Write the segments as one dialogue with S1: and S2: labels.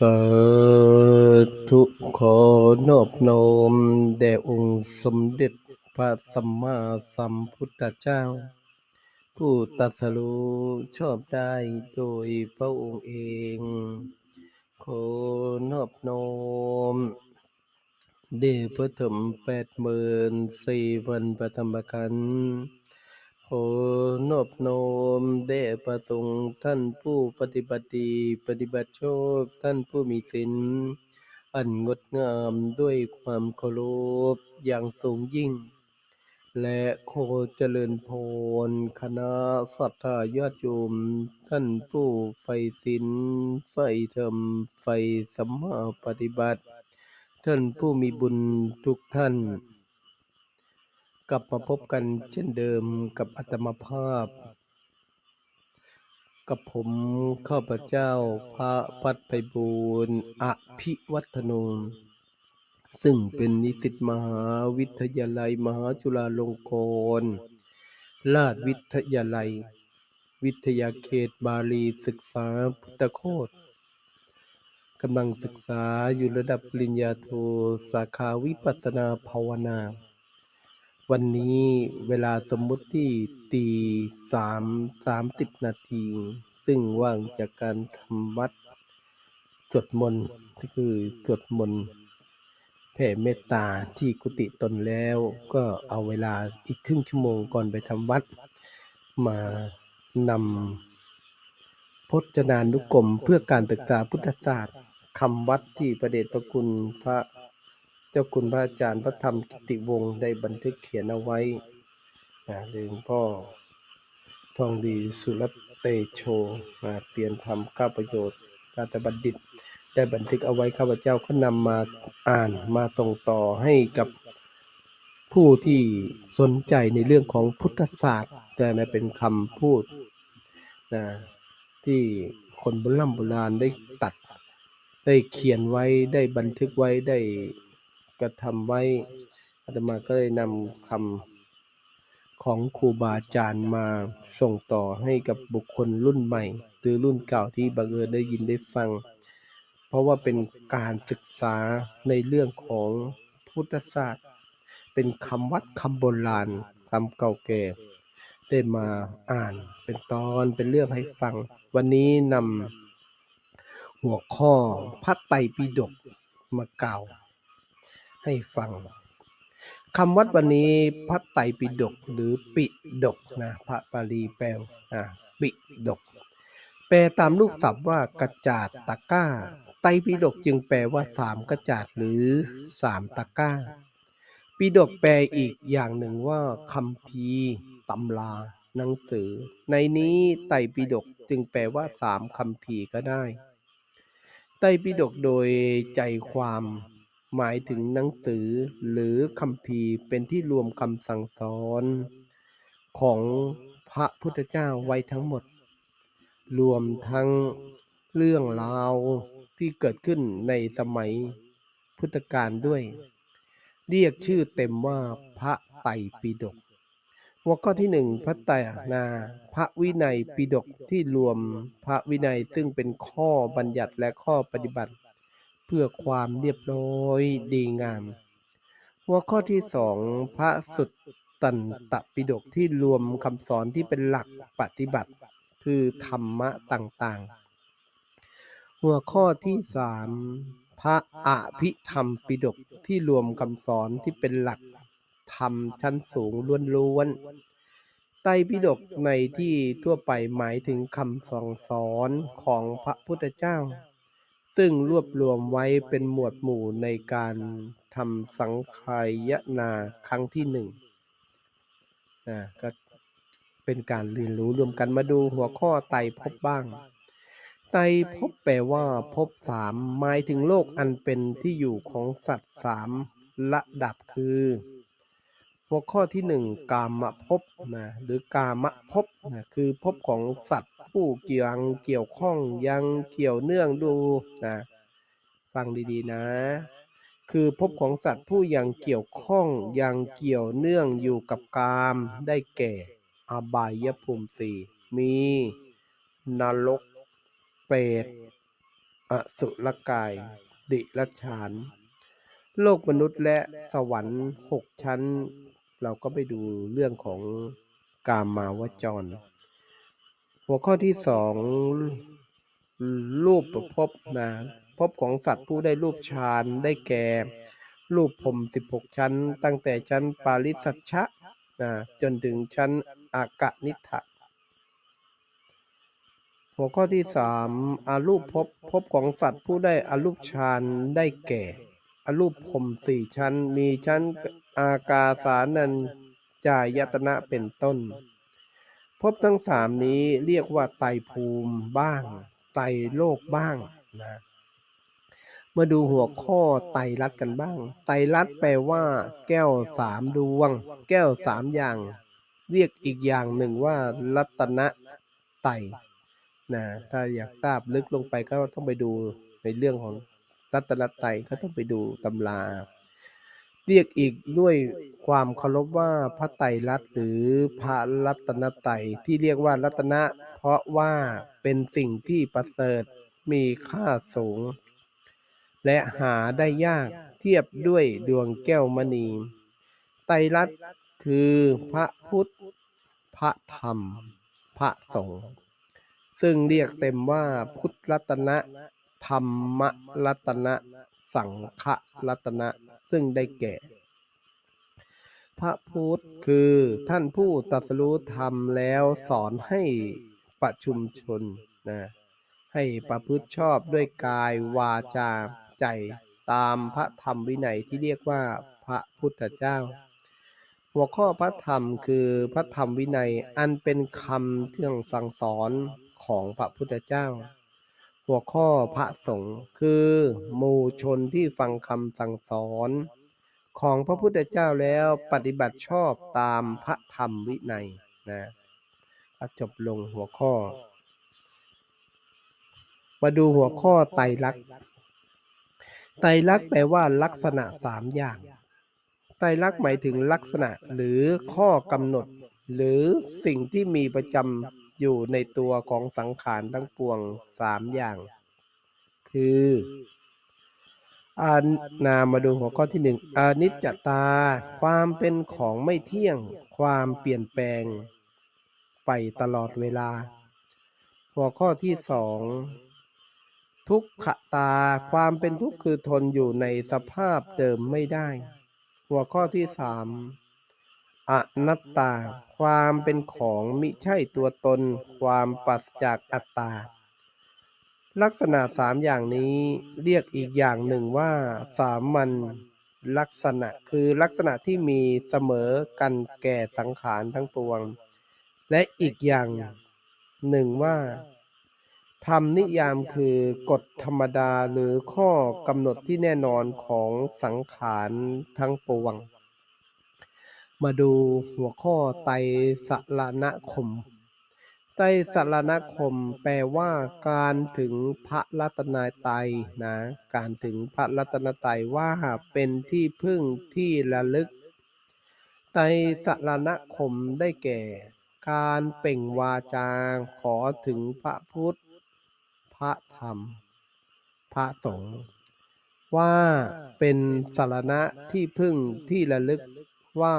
S1: สาธุขอนอบน้อมแด่องค์สมเด็จพระสัมมาสัมพุทธเจ้า ผู้ตรัสรู้ชอบได้โดยพระองค์เอง ขอนอบน้อมเดชพระธรรมแปดหมื่นสี่พันประธรรมขันธ์ ขอนอบน้อมแด่ประสงค์ท่านผู้ปฏิบัติดีปฏิบัติชอบท่านผู้มีศีลอันงดงามด้วยความเคารพอย่างสูงยิ่ง และขอเจริญพรคณะสัตยาญาติโยมท่านผู้ใฝ่ศีลใฝ่ธรรมใฝ่สัมมาปฏิบัติ ท่านผู้มีบุญทุกท่าน กลับมาพบกันเช่นเดิมกับอัตมภาพ กับผมข้าพเจ้าพระพัดไพบูรณ์อภิวัฒโนซึ่งเป็นนิสิตมหาวิทยาลัยมหาจุฬาลงกรณราชวิทยาลัย วิทยาเขตบาลีศึกษาพุทธโคตกำลังศึกษาอยู่ระดับปริญญาโทสาขาวิปัสนาภาวนา วันนี้เวลาสมมุติที่ตีสามสามสิบนาที ซึ่งว่างจากการทำวัดสวดมนต์ก็คือสวดมนต์แผ่เมตตาที่กุฏิตนแล้ว ก็เอาเวลาอีกครึ่งชั่วโมงก่อนไปทำวัด มานำพจนานุกรมเพื่อการศึกษาพุทธศาสตร์คำวัดที่ประเดชพระคุณพระ จ้าคุณพระอาจารย์พระธรรมกิติวงศ์ได้บันทึกเขียนเอาไว้นะหลวงพ่อทองดีสุรเตโชนะเปลี่ยนธรรมก้าประโยชน์ราชบัณฑิต ได้บันทึกเอาไว้ข้าพเจ้าก็นำมาอ่านมาส่งต่อให้กับผู้ที่สนใจในเรื่องของพุทธศาสตร์แต่นะเป็นคำพูดนะที่คนโบราณโบราณได้ตัด ได้เขียนไว้ได้บันทึกไว้ได้ กระทำไว้อาตมาก็ได้นำคำของครูบาอาจารย์มาส่งต่อให้กับบุคคลรุ่นใหม่ หรือรุ่นเก่าที่บังเอิญได้ยินได้ฟัง เพราะว่าเป็นการศึกษาในเรื่องของพุทธศาสตร์ เป็นคำวัดคำโบราณคำเก่าแก่ได้มาอ่านเป็นตอนเป็นเรื่องให้ฟัง วันนี้นำหัวข้อพระไตรปิฎกมากล่าว ให้ฟังคำวัดวันนี้พระไตรปิฎกหรือปิฎกนะพระบาลีแปลนะปิฎกแปลตามรูปศัพท์ว่ากระจาดตะก้า ไตรปิฎกจึงแปลว่าสามกระจาดหรือสามตะก้า ปิฎกแปลอีกอย่างหนึ่งว่าคัมภีตำราหนังสือ ในนี้ไตรปิฎกจึงแปลว่าสามคัมภีก็ได้ ไตรปิฎกโดยใจความ หมายถึงหนังสือหรือคัมภีร์เป็นที่รวมคำสั่งสอนของพระพุทธเจ้าไว้ทั้งหมด รวมทั้งเรื่องราวที่เกิดขึ้นในสมัยพุทธกาลด้วย เรียกชื่อเต็มว่าพระไตรปิฎกหัวข้อที่หนึ่งพระไตรนาพระวินัยปิฎกที่รวมพระวินัยซึ่งเป็นข้อบัญญัติและข้อปฏิบัติ เพื่อความเรียบร้อยดีงาม หัวข้อที่สองพระสุตตันตปิฎกที่รวมคำสอนที่เป็นหลักปฏิบัติ คือธรรมะต่างๆ หัวข้อที่สามพระอภิธรรมปิฎกที่รวมคำสอนที่เป็นหลักธรรมชั้นสูงล้วนๆ ไตรปิฎกในที่ทั่วไปหมายถึงคำสั่งสอนของพระพุทธเจ้า ซึ่งรวบรวมไว้เป็นหมวดหมู่ในการทำสังขายนาครั้งที่หนึ่งนะก็เป็นการเรียนรู้รวมกันมาดูหัวข้อไตพบบ้าง ไตรภพแปลว่าภพสามหมายถึงโลกอันเป็นที่อยู่ของสัตว์สามระดับคือ หัวข้อที่หนึ่งกามภพนะหรือกามภพนะคือภพของสัตว์ ผู้เกี่ยวเกี่ยวข้องยังเกี่ยวเนื่องดูนะฟังดีๆนะ คือภพของสัตว์ผู้ยังเกี่ยวข้องยังเกี่ยวเนื่องอยู่กับกามได้แก่อบายภูมิสี่มีนรกเปรตอสุรกาย ดิรัจฉาน โลกมนุษย์และสวรรค์หกชั้น เราก็ไปดูเรื่องของกามาวจร หัวข้อที่สองรูปประพบนะพบของสัตว์ผู้ได้รูปฌานได้แก่ รูปพรมสิบหกชั้น ตั้งแต่ชั้นปาริสัชชะนะจนถึงชั้นอากะนิทะหัวข้อที่สามอารูปพภพบของสัตว์ผู้ได้อารูปฌานได้แก่อารูปพรมสี่ชั้น มีชั้นอากาสานัญจายตนะเป็นต้น ภพทั้งสามนี้เรียกว่าไตภูมิบ้าง ไตโลกบ้างนะมาดูหัวข้อไตรัดกันบ้าง ไตรัดแปลว่า แก้วสามดวง แก้วสามอย่าง เรียกอีกอย่างหนึ่งว่ารัตนะไตนะถ้าอยากทราบลึกลงไปก็ต้องไปดูในเรื่องของรัตนไตก็ต้องไปดูตำรา เรียกอีกด้วยความเคารพว่าพระไตรลัตน์หรือพระรัตนไตรที่เรียกว่ารัตนะ เพราะว่าเป็นสิ่งที่ประเสริฐมีค่าสูง และหาได้ยากเทียบด้วยดวงแก้วมณี ไตรลัตน์คือพระพุทธ พระธรรม พระสงฆ์ซึ่งเรียกเต็มว่าพุทธรัตนะ ธรรมรัตนะ สังฆรัตนะ ซึ่งได้แก่ พระพุทธคือท่านผู้ตรัสรู้ธรรมแล้วสอนให้ประชุมชนนะให้ประพฤติชอบด้วยกายวาจาใจตามพระธรรมวินัยที่เรียกว่าพระพุทธเจ้า หัวข้อพระธรรมคือพระธรรมวินัยอันเป็นคำเทื่องสั่งสอนของพระพุทธเจ้า หัวข้อพระสงฆ์คือหมู่ชนที่ฟังคำสั่งสอน ของพระพุทธเจ้าแล้วปฏิบัติชอบตามพระธรรมวินัยนะจบลงหัวข้อ มาดูหัวข้อไตรลักษณ์ไตรลักษณ์แปลว่าลักษณะสามอย่าง ไตรลักษณ์หมายถึงลักษณะหรือข้อกำหนด หรือสิ่งที่มีประจำ อยู่ในตัวของสังขารทั้งปวงสามอย่าง คืออานามาดูหัวข้อที่หนึ่งอนิจจตา ความเป็นของไม่เที่ยง ความเปลี่ยนแปลง ไปตลอดเวลา หัวข้อที่สองทุกขตา ความเป็นทุกข์คือทนอยู่ในสภาพเดิมไม่ได้ หัวข้อที่สาม อนัตตา ความเป็นของมิใช่ตัวตน ความปัสจากอัตตา ลักษณะสามอย่างนี้เรียกอีกอย่างหนึ่งว่า สามัญลักษณะคือลักษณะที่มีเสมอกันแก่สังขารทั้งปวง และอีกอย่างหนึ่งว่าธรรมนิยามคือกฎธรรมดาหรือข้อกำหนดที่แน่นอนของสังขารทั้งปวง มาดูหัวข้อไตรสรณคม ไตรสรณคมแปลว่าการถึงพระรัตนตรัยนะ การถึงพระรัตนตรัยว่าเป็นที่พึ่งที่ระลึก ไตรสรณคมได้แก่ การเป่งวาจาขอถึงพระพุทธ พระธรรม พระสงฆ์ว่าเป็นสารณะที่พึ่งที่ระลึกว่า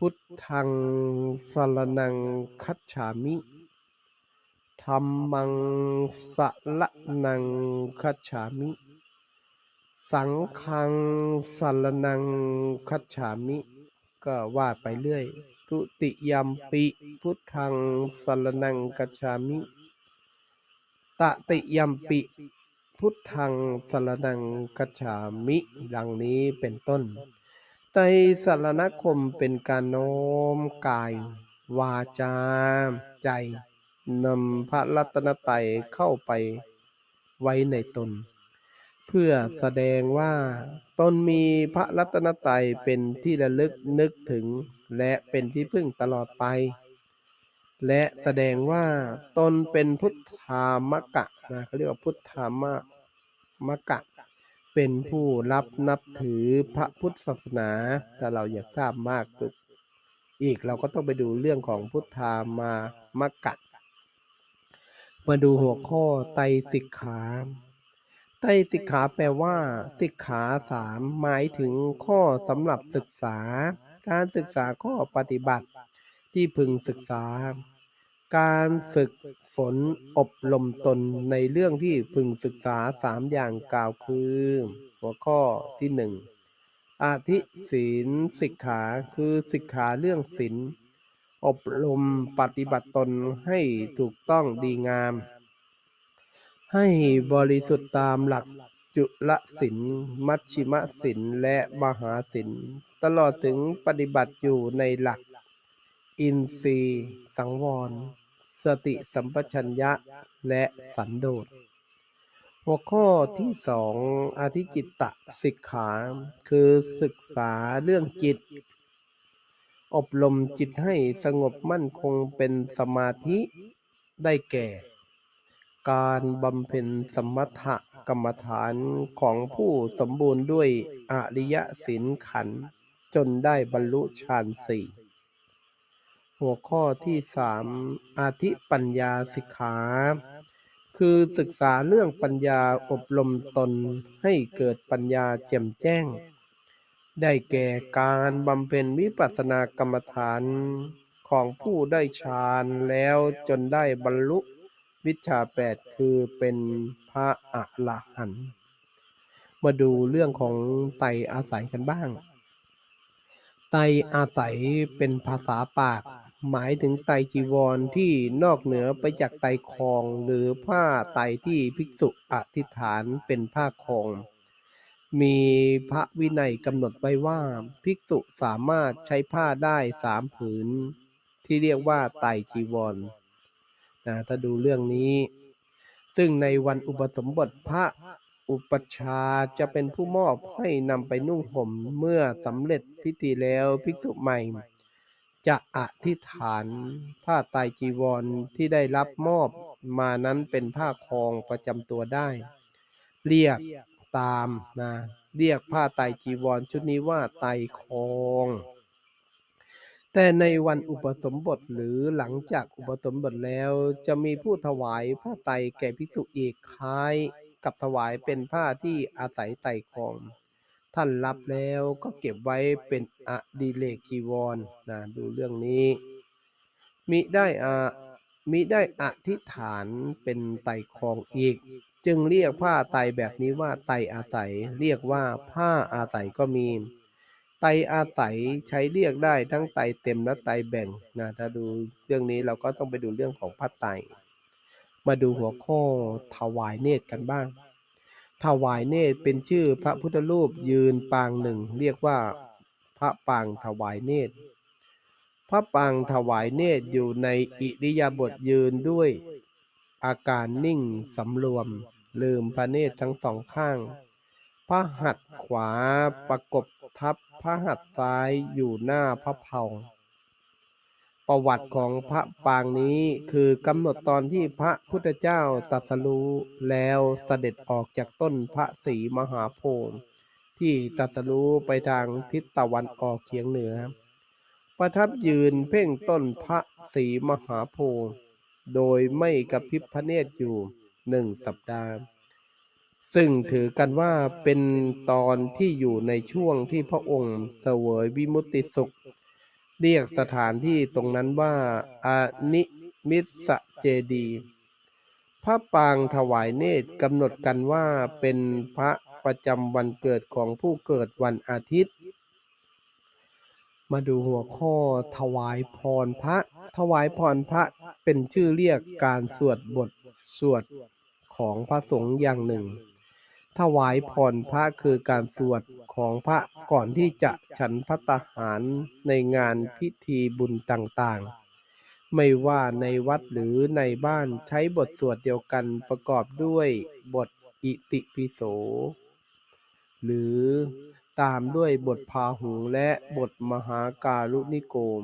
S1: พุทธังสรนังคัจฉามิธรรมังสรนังคัจฉามิ สังฆังสรนังคัจฉามิ ก็ว่าไปเรื่อย ทุติยมปิพุทธังสรนังคัจฉามิตติยัมปิพุทธังสรนังกัจฉามิ ดังนี้เป็นต้น ไตรสรณคมเป็นการโน้มกาย วาจา ใจนำพระรัตนตรัยเข้าไปไว้ในตน เพื่อแสดงว่าตนมีพระรัตนตรัยเป็นที่ระลึกนึกถึง และเป็นที่พึ่งตลอดไป และแสดงว่าตนเป็นพุทธามกะนะเขาเรียกว่าพุทธามะมกะ เป็นผู้รับนับถือพระพุทธศาสนาถ้าเราอยากทราบมากอีกเราก็ต้องไปดูเรื่องของพุทธามามกะมาดูหัวข้อไตสิกขาไตสิกขาแปลว่าสิกขาสามหมายถึงข้อสำหรับศึกษา การศึกษาข้อปฏิบัติที่พึงศึกษา การฝึกฝนอบรมตนในเรื่องที่พึงศึกษาสามอย่างกล่าวคือ หัวข้อที่หนึ่งอาทิศีลสิกขาคือสิกขาเรื่องศีลอบรมปฏิบัติตนให้ถูกต้องดีงาม ให้บริสุทธิ์ตามหลักจุลศีลมัชชิมศีลและมหาศีลตลอดถึงปฏิบัติอยู่ในหลัก อินทรีย์ สังวร สติสัมปชัญญะและสันโดษ หัวข้อที่สองอธิจิตตสิกขา คือศึกษาเรื่องจิต อบรมจิตให้สงบมั่นคงเป็นสมาธิได้แก่ การบำเพ็ญสมถะกรรมฐานของผู้สมบูรณ์ด้วยอริยศีลขันจนได้บรรลุฌานสี่ หัวข้อที่สามอาธิปัญญาสิกขา คือศึกษาเรื่องปัญญาอบรมตนให้เกิดปัญญาแจ่มแจ้ง ได้แก่การบำเพ็ญวิปัสสนากรรมฐานของผู้ได้ฌานแล้วจนได้บรรลุวิชาแปดคือเป็นพระอรหันต์มาดูเรื่องของไตอาศัยกันบ้าง ไตอาศัยเป็นภาษาปาก หมายถึงไตรจีวรที่นอกเหนือไปจากไตรคอง หรือผ้าไตรที่ภิกษุอธิษฐานเป็นผ้าคอง มีพระวินัยกำหนดไว้ว่าภิกษุสามารถใช้ผ้าได้สามผืน ที่เรียกว่าไตรจีวรนะถ้าดูเรื่องนี้ ซึ่งในวันอุปสมบทพระอุปัชาจะเป็นผู้มอบให้นำไปนุ่งห่มเมื่อสำเร็จพิธีแล้วภิกษุใหม่ จะอธิษฐานผ้าไตรจีวรที่ได้รับมอบมานั้นเป็นผ้าคองประจำตัวได้ เรียกตามนะเรียกผ้าไตจีวรชุดนี้ว่าไตรคอง แต่ในวันอุปสมบทหรือหลังจากอุปสมบทแล้วจะมีผู้ถวายผ้าไตแก่ภิกษุอีกคล้าย กับถวายเป็นผ้าที่อาศัยไตคอง ท่านรับแล้วก็เก็บไว้เป็นอดิเลกจีวรนะดูเรื่องนี้มิได้อามิได้อธิษฐานเป็นไตคองอีก จึงเรียกผ้าไตแบบนี้ว่าไตอาศัย เรียกว่าผ้าอาศัยก็มี ไตอาศัยใช้เรียกได้ทั้งไตเต็มและไตแบ่งนะถ้าดูเรื่องนี้เราก็ต้องไปดูเรื่องของผ้าไต มาดูหัวข้อถวายเนตรกันบ้าง ถวายเนตรเป็นชื่อพระพุทธรูปยืนปางหนึ่ง เรียกว่า พระปางถวายเนตร พระปางถวายเนตรอยู่ในอิริยาบถยืนด้วยอาการนิ่งสำรวม ลืมพระเนตรทั้งสองข้าง พระหัตถ์ขวาประกบทับพระหัตถ์ซ้ายอยู่หน้าพระเพา ประวัติของพระปางนี้คือกำหนดตอนที่พระพุทธเจ้าตรัสรู้แล้วเสด็จออกจากต้นพระศรีมหาโพธิ์ที่ตรัสรู้ไปทางทิศตะวันออกเฉียงเหนือ ประทับยืนเพ่งต้นพระศรีมหาโพธิ์โดยไม่กระพริบพระเนตรอยู่หนึ่งสัปดาห์ ซึ่งถือกันว่าเป็นตอนที่อยู่ในช่วงที่พระองค์เสวยวิมุตติสุข เรียกสถานที่ตรงนั้นว่าอานิมิสเจดีพระปางถวายเนตรกำหนดกันว่าเป็นพระประจำวันเกิดของผู้เกิดวันอาทิตย์ มาดูหัวข้อถวายพรพระ ถวายพรพระเป็นชื่อเรียกการสวดบทสวดของพระสงฆ์อย่างหนึ่ง ถวายพรพระคือการสวดของพระก่อนที่จะฉันพัตหารในงานพิธีบุญต่างๆ ไม่ว่าในวัดหรือในบ้านใช้บทสวดเดียวกันประกอบด้วยบทอิติปิโส หรือตามด้วยบทพาหุงและบทมหาการุณิโกม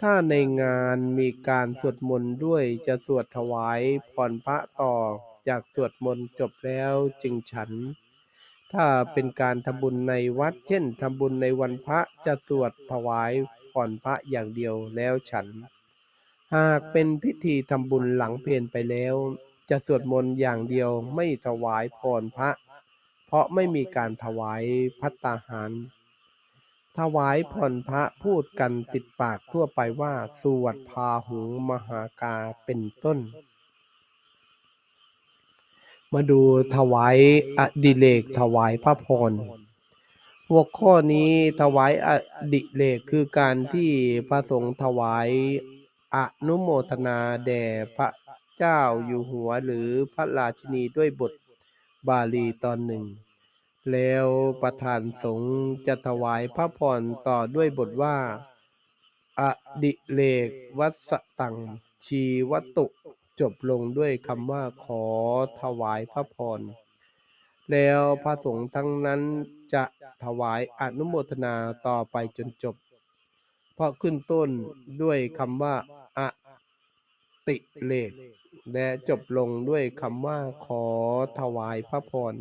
S1: ถ้าในงานมีการสวดมนต์ด้วยจะสวดถวายพรพระต่อ จากสวดมนต์จบแล้วจึงฉัน ถ้าเป็นการทำบุญในวัด เช่นทำบุญในวันพระจะสวดถวายพรพระอย่างเดียวแล้วฉัน หากเป็นพิธีทำบุญหลังเพลนไปแล้ว จะสวดมนต์อย่างเดียวไม่ถวายพรพระ เพราะไม่มีการถวายพัตตาหาร ถวายพรพระพูดกันติดปากทั่วไปว่า สวดพาหุงมหากาเป็นต้น มาดูถวายอดิเรกถวายพระพรหัวข้อนี้ถวายอดิเรกคือการที่พระสงฆ์ถวายอนุโมทนาแด่พระเจ้าอยู่หัวหรือพระราชินีด้วยบทบาลีตอนหนึ่ง แล้วประธานสงฆ์จะถวายพระพรต่อด้วยบทว่า อดิเรกวัสตังชีวตุ จบลงด้วยคำว่าขอถวายพระพร แล้วพระสงฆ์ทั้งนั้นจะถวายอนุโมทนาต่อไปจนจบ เพราะขึ้นต้นด้วยคำว่าอติเลกและจบลงด้วยคำว่าขอถวายพระพร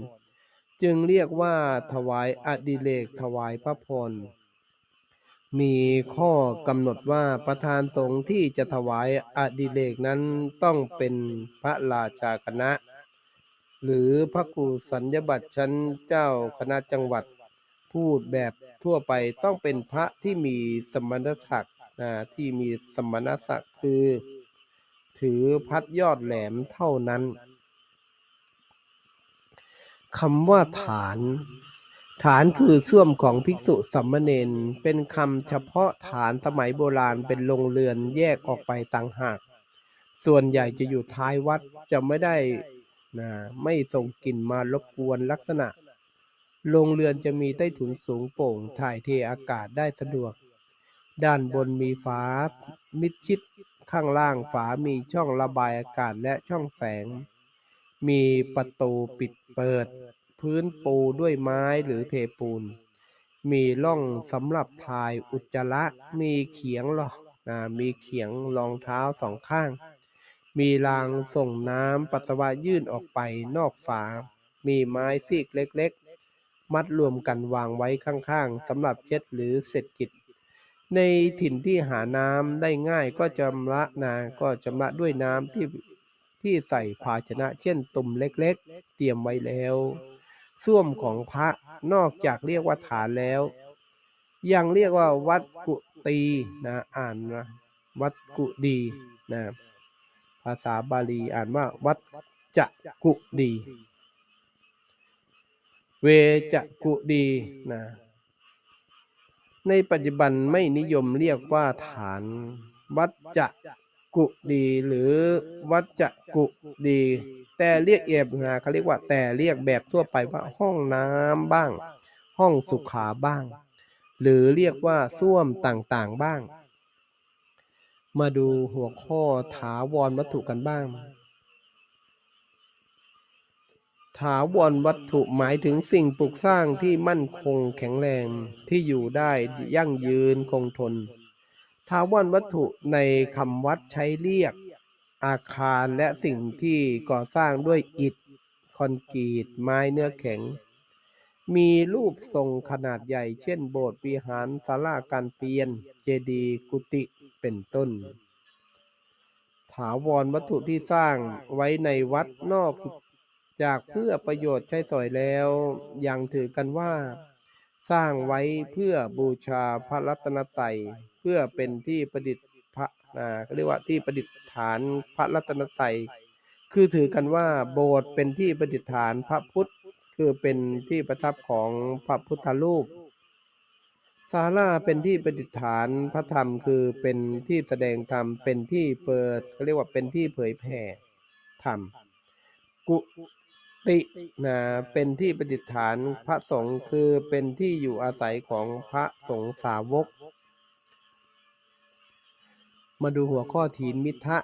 S1: จึงเรียกว่าถวายอดิเรกถวายพระพร มีข้อกำหนดว่าประธานสงฆ์ที่จะถวายอดิเรกนั้นต้องเป็นพระราชาคณะ หรือพระครูสัญญบัตรชั้นเจ้าคณะจังหวัด พูดแบบทั่วไปต้องเป็นพระที่มีสมณศักดิ์นะที่มีสมณศักดิ์คือ ถือพัดยอดแหลมเท่านั้นคำว่าฐาน ฐานคือส้วมของภิกษุสามมเณรเป็นคำเฉพาะฐานสมัยโบราณเป็นโรงเรือนแยกออกไปต่างหาก ส่วนใหญ่จะอยู่ท้ายวัดจะไม่ได้นะไม่ส่งกลิ่นมารบกวนลักษณะ โรงเรือนจะมีใต้ถุนสูงโป่งถ่ายเทอากาศได้สะดวก ด้านบนมีฝามิดชิดข้างล่างฝามีช่องระบายอากาศและช่องแสง มีประตูปิดเปิด พื้นปูด้วยไม้หรือเทปูน มีร่องสำหรับถ่ายอุจจาระ มีเขียงหรอนะมีเขียงรองเท้าสองข้าง มีรางส่งน้ำปัสสาวะยื่นออกไปนอกฝา มีไม้ซีกเล็กๆ มัดรวมกันวางไว้ข้างๆสำหรับเช็ดหรือเสร็จกิจในถิ่นที่หาน้ำได้ง่ายก็จำละนาก็จำละด้วยน้ำที่ที่ใส่ภาชนะเช่นตุ่มเล็กๆ เตรียมไว้แล้ว ส้วมของพระนอกจากเรียกว่าฐานแล้ว ยังเรียกว่าวัดกุตีนะอ่านนะวัดกุดีนะภาษาบาลีอ่านว่าวัดจะกุดี เวจะกุดีนะในปัจจุบันไม่นิยมเรียกว่าฐาน วัดจะกุดีหรือวัดจะกุดี แต่เรียกเอบนะเขาเรียกว่าแต่เรียกแบบทั่วไปว่าห้องน้ำบ้าง ห้องสุขาบ้าง หรือเรียกว่าส้วมต่างๆบ้าง มาดูหัวข้อถาวรวัตถุกันบ้างถาวรวัตถุหมายถึงสิ่งปลูกสร้างที่มั่นคงแข็งแรงที่อยู่ได้ยั่งยืนคงทน ถาวรวัตถุในคำวัดใช้เรียก อาคารและสิ่งที่ก่อสร้างด้วยอิฐ คอนกรีต ไม้เนื้อแข็ง มีรูปทรงขนาดใหญ่ เช่น โบสถ์วิหารศาลาการเปลี่ยน เจดีย์กุฏิเป็นต้น ถาวรวัตถุที่สร้างไว้ในวัดนอกจากเพื่อประโยชน์ใช้สอยแล้วยังถือกันว่า สร้างไว้เพื่อบูชาพระรัตนตรัยเพื่อเป็นที่ประดิษฐ์ พระอ่าเขาเรียกว่าที่ประดิษฐานพระรัตนตรัยคือถือกันว่าโบสถ์เป็นที่ประดิษฐานพระพุทธ คือเป็นที่ประทับของพระพุทธรูปศาลาเป็นที่ประดิษฐานพระธรรมคือเป็นที่แสดงธรรมเป็นที่เปิดเขาเรียกว่าเป็นที่เผยแผ่ธรรมกุตินะเป็นที่ประดิษฐานพระสงฆ์คือเป็นที่อยู่อาศัยของพระสงฆ์สาวก มาดูหัวข้อทีนมิทะ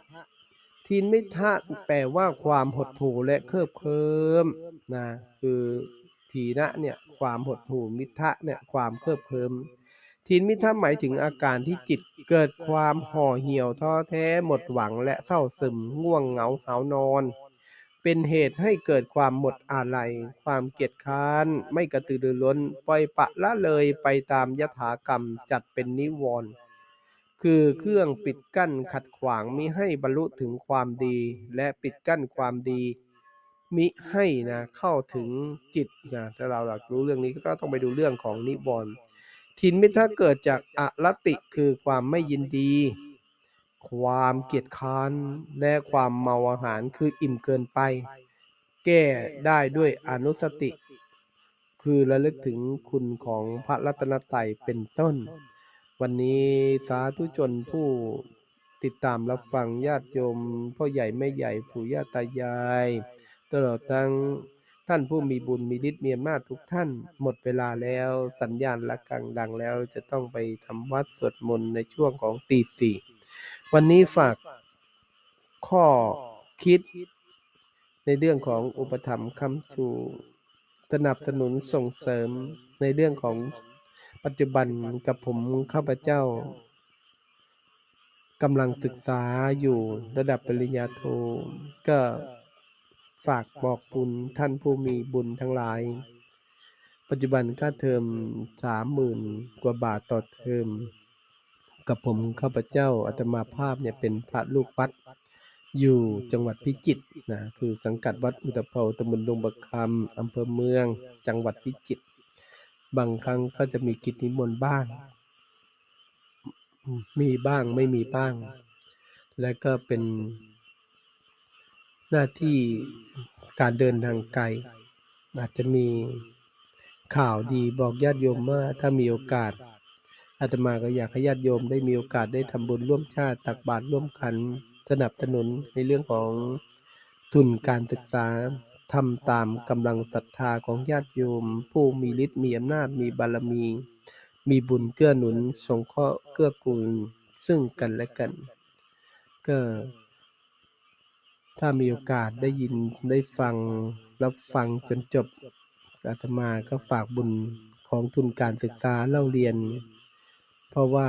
S1: ทีนมิทะแปลว่าความหดหู่และเครือบเคลิมนะคือทีนะเนี่ยความหดหู่มิทะเนี่ยความเครือบเคลิมทีนมิทะหมายถึงอาการที่จิตเกิดความห่อเหี่ยวท้อแท้หมดหวังและเศร้าซึมง่วงเหงาหานอน เป็นเหตุให้เกิดความหมดอาลัย ความเกียจค้าน ไม่กระตือรือร้นปล่อยปะละเลยไปตามยถากรรมจัดเป็นนิวรณ์ คือเครื่องปิดกั้นขัดขวางมิให้บรรลุถึงความดี และปิดกั้นความดีมิให้นะเข้าถึงจิตนะถ้าเราอยากรู้เรื่องนี้ก็ต้องไปดูเรื่องของนิวรณ์ทินมิทะเกิดจากอรติคือความไม่ยินดี ความเกียจค้านและความเมาอาหารคืออิ่มเกินไป แก้ได้ด้วยอนุสติ คือระลึกถึงคุณของพระรัตนตรัยเป็นต้น วันนี้สาธุชนผู้ติดตามรับฟังญาติโยมพ่อใหญ่แม่ใหญ่ปู่ย่าตายาย ตลอดทั้งท่านผู้มีบุญมีฤทธิ์มีอำนาจทุกท่านหมดเวลาแล้วสัญญาณระฆังดังแล้วจะต้องไปทำวัดสวดมนต์ในช่วงของตีสี่วันนี้ฝากข้อคิด ในเรื่องของอุปถัมคำชู สนับสนุนส่งเสริมในเรื่องของ ปัจจุบันกับผมข้าพเจ้ากำลังศึกษาอยู่ระดับปริญญาโท ก็ฝากบอกบุญท่านผู้มีบุญทั้งหลาย ปัจจุบันค่าเทอมสามหมื่นกว่าบาทต่อเทอม กับผมข้าพเจ้าอาตมาภาพเนี่ยเป็นพระลูกวัด อยู่จังหวัดพิจิตรนะคือสังกัดวัดอุตภเปาตำบลดงบะคำอำเภอเมือง จังหวัดพิจิตร บางครั้งก็จะมีกิจนิมนต์บ้าง มีบ้างไม่มีบ้าง และก็เป็น หน้าที่การเดินทางไกล อาจจะมีข่าวดีบอกญาติโยมว่าถ้ามีโอกาสอาตมาก็อยากให้ญาติโยมได้มีโอกาสได้ทำบุญร่วมชาติตักบาตรร่วมกันสนับสนุนในเรื่องของทุนการศึกษา ทำตามกำลังศรัทธาของญาติโยม ผู้มีฤทธิ์มีอำนาจมีบารมี มีบุญเกื้อหนุนสงเคราะห์เกื้อกูลซึ่งกันและกัน ก็ถ้ามีโอกาสได้ยินได้ฟังรับฟังจนจบอาตมาก็ฝากบุญของทุนการศึกษาเล่าเรียน เพราะว่า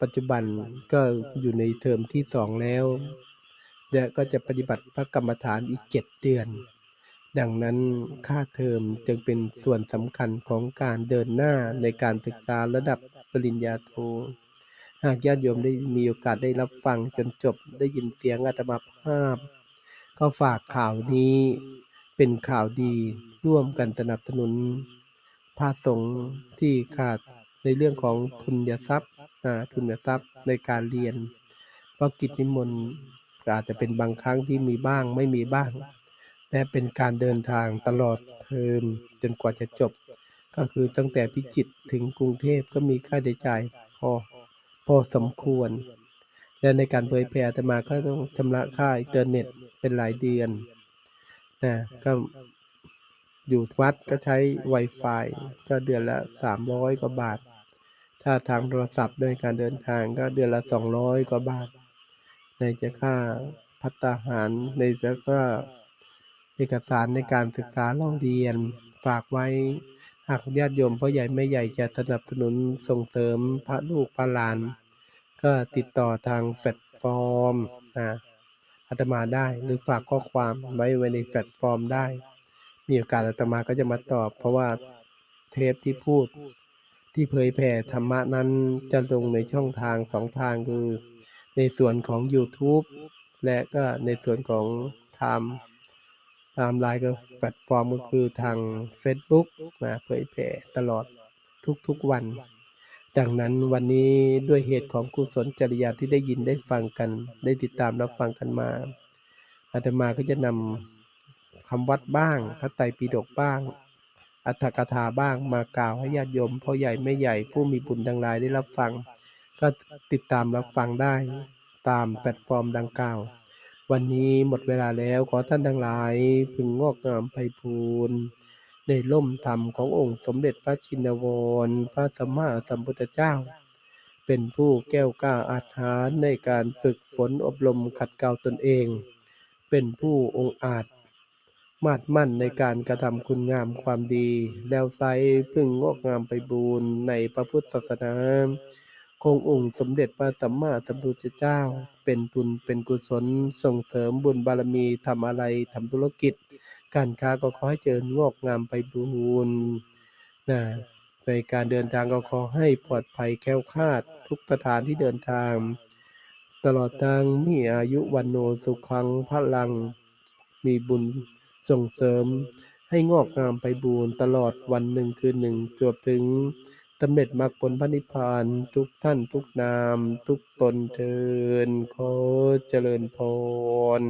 S1: ปัจจุบันก็อยู่ในเทอมที่สองแล้ว และก็จะปฏิบัติพระกรรมฐานอีกเจ็ดเดือน ดังนั้นค่าเทอมจึงเป็นส่วนสำคัญของการเดินหน้าในการศึกษาระดับปริญญาโท หากญาติโยมได้มีโอกาสได้รับฟังจนจบได้ยินเสียงอาตมาภาพ ก็ฝากข่าวนี้เป็นข่าวดีร่วมกันสนับสนุนพระสงฆ์ที่ขาดในเรื่องของทุนทรัพย์ทุนทรัพย์ในการเรียนเพราะกิจนิมนต์ อาจจะเป็นบางครั้งที่มีบ้างไม่มีบ้าง และเป็นการเดินทางตลอดเทอมจนกว่าจะจบ ก็คือตั้งแต่พิจิตรถึงกรุงเทพก็มีค่าใช้จ่ายพอพอสมควร และในการเผยแผ่อาตมาก็ต้องชำระค่าอินเทอร์เน็ตเป็นหลายเดือนนะก็อยู่วัดก็ใช้ Wi-Fi ก็เดือนละ 300 กว่าบาท ถ้าทางโทรศัพท์ด้วยการเดินทางก็เดือนละ 200 กว่าบาท ในจะค่าพัตตาหารในจะค่าเอกสารในการศึกษาเล่าเรียนฝากไว้หากญาติโยมพ่อใหญ่แม่ใหญ่จะสนับสนุนส่งเสริมพระลูกพระหลาน ก็ติดต่อทางแฟลตฟอร์มนะอาตมาได้หรือฝากข้อความไว้ไว้ในแฟลตฟอร์มได้ มีโอกาสอาตมาก็จะมาตอบ เพราะว่าเทปที่พูด ที่เผยแผ่ธรรมะนั้นจะลงในช่องทางสองทางคือ ในส่วนของ YouTube และก็ในส่วนของไทม์ไทม์ไลน์ก็แพลตฟอร์มก็คือทาง Facebook นะเผยแผ่ตลอดทุกๆวัน ดังนั้นวันนี้ด้วยเหตุของกุศลจริยาที่ได้ยินได้ฟังกัน ได้ติดตามรับฟังกันมาอาตมาก็จะนำคำวัดบ้าง พระไตรปิฎกบ้าง อัตถกถาบ้างมากล่าวให้ญาติโยมพ่อใหญ่แม่ใหญ่ผู้มีบุญทั้งหลายได้รับฟัง ก็ติดตามรับฟังได้ตามแพลตฟอร์มดังกล่าว วันนี้หมดเวลาแล้วขอท่านทั้งหลายพึงงอกงามไพบูรณ์ในร่มธรรมขององค์สมเด็จพระชินวร พระสัมมาสัมพุทธเจ้า เป็นผู้แก้วกล้าอาถรรพ์ในการฝึกฝนอบรมขัดเกลาตนเอง เป็นผู้องอาจ มาดมั่นในการกระทำคุณงามความดี แล้วไซพึ่งงอกงามไปบูรณ์ในพระพุทธศาสนา คงองค์สมเด็จพระสัมมาสัมพุทธเจ้า เป็นทุนเป็นกุศลส่งเสริมบุญบารมีทำอะไรทำธุรกิจ การค้าก็ขอให้เจริญงอกงามไปบูรณ์นะในการเดินทางก็ขอให้ปลอดภัยแคล้วคลาดทุกสถานที่เดินทาง ตลอดทางมีอายุวันโนสุขังพลัง มีบุญส่งเสริมให้งอกงามไปบูรณ์ตลอดวันหนึ่งคืนหนึ่งจวบถึง สำเร็จมรรคผลพระนิพพานทุกท่านทุกนาม ทุกตนเทินขอเจริญพร